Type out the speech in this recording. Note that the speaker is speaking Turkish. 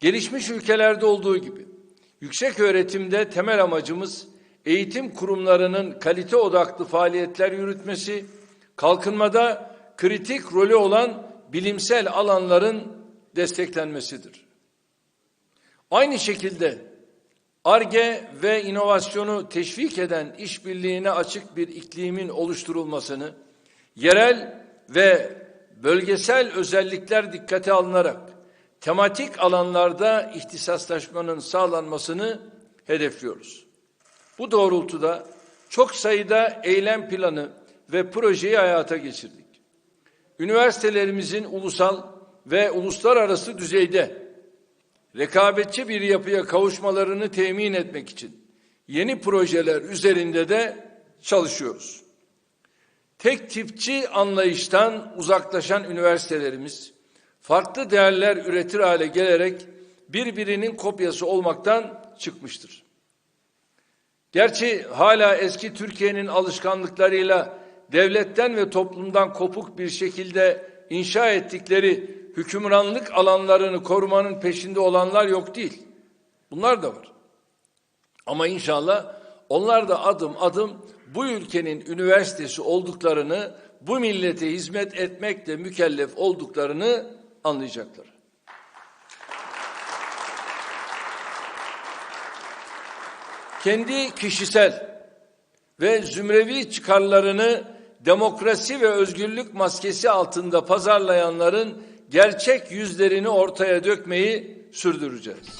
Gelişmiş ülkelerde olduğu gibi yüksek öğretimde temel amacımız eğitim kurumlarının kalite odaklı faaliyetler yürütmesi, kalkınmada kritik rolü olan bilimsel alanların desteklenmesidir. Aynı şekilde ARGE ve inovasyonu teşvik eden işbirliğine açık bir iklimin oluşturulmasını, yerel ve bölgesel özellikler dikkate alınarak tematik alanlarda ihtisaslaşmanın sağlanmasını hedefliyoruz. Bu doğrultuda çok sayıda eylem planı ve projeyi hayata geçirdik. Üniversitelerimizin ulusal ve uluslararası düzeyde rekabetçi bir yapıya kavuşmalarını temin etmek için yeni projeler üzerinde de çalışıyoruz. Tek tipçi anlayıştan uzaklaşan üniversitelerimiz farklı değerler üretir hale gelerek birbirinin kopyası olmaktan çıkmıştır. Gerçi hala eski Türkiye'nin alışkanlıklarıyla devletten ve toplumdan kopuk bir şekilde inşa ettikleri hükümranlık alanlarını korumanın peşinde olanlar yok değil. Bunlar da var. Ama inşallah onlar da adım adım bu ülkenin üniversitesi olduklarını, bu millete hizmet etmekle mükellef olduklarını anlayacaklar. Kendi kişisel ve zümrevi çıkarlarını demokrasi ve özgürlük maskesi altında pazarlayanların gerçek yüzlerini ortaya dökmeyi sürdüreceğiz.